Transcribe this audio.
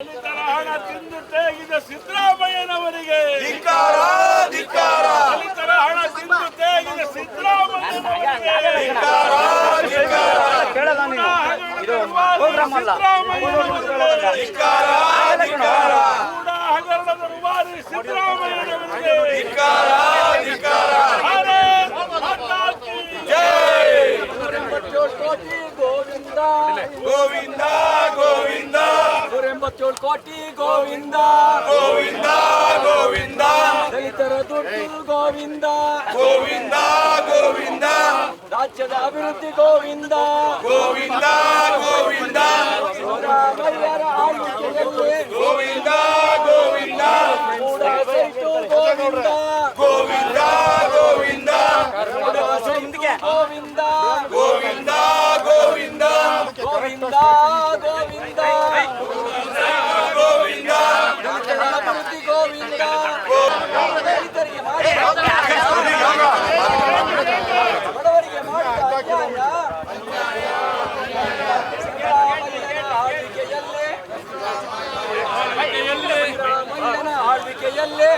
ದಲಿತರ ಹಣ ತಿಂದು ತೇಗಿದ ಸಿದ್ದರಾಮಯ್ಯನವರಿಗೆ. ಧಿಕ್ಕಾರ ಧಿಕ್ಕಾರ. ದಲಿತರ ಹಣ ತಿಂದು ತೇಗಿದ ಸಿದ್ದರಾಮಯ್ಯನವರಿಗೆ. ಹಗರಣದ ರುವಾರಿ ಸಿದ್ದರಾಮಯ್ಯನವರಿಗೆ. ಗೋವಿಂದ. ಧಿಕ್ಕಾರ ಎಂಬತ್ತೇಳು ಕೋಟಿ ಗೋವಿಂದ. ಗೋವಿಂದ ಗೋವಿಂದ. ದಲಿತರ ದುಡ್ಡು ಗೋವಿಂದ. ಗೋವಿಂದ ಗೋವಿಂದ. ರಾಜ್ಯದ ಅಭಿವೃದ್ಧಿ ಗೋವಿಂದ. ಗೋವಿಂದ ಗೋವಿಂದ. ಸಿದ್ದರಾಮಯ್ಯರ ಆಳ್ವಿಕೆಯಲ್ಲಿ ಗೋವಿಂದ ಗೋವಿಂದ. ಸೈಟು ಗೋವಿಂದ. ಗೋವಿಂದ ಗೋವಿಂದ. ಗೋವಿಂದ. ಗೋವಿಂದ ಗೋವಿಂದ. ಗೋವಿಂದ ಗೋವಿಂದ ರಾಜ್ಯದ ಅಭಿವೃದ್ಧಿ ಗೋವಿಂದ ದಲಿತರಿಗೆ ಮಾಡಿ ಬಡವರಿಗೆ ಮಾಡಿದ ಅನ್ಯಾಯ ಸಿದ್ದರಾಮಯ್ಯನ ಆಳ್ವಿಕೆಯಲ್ಲಿ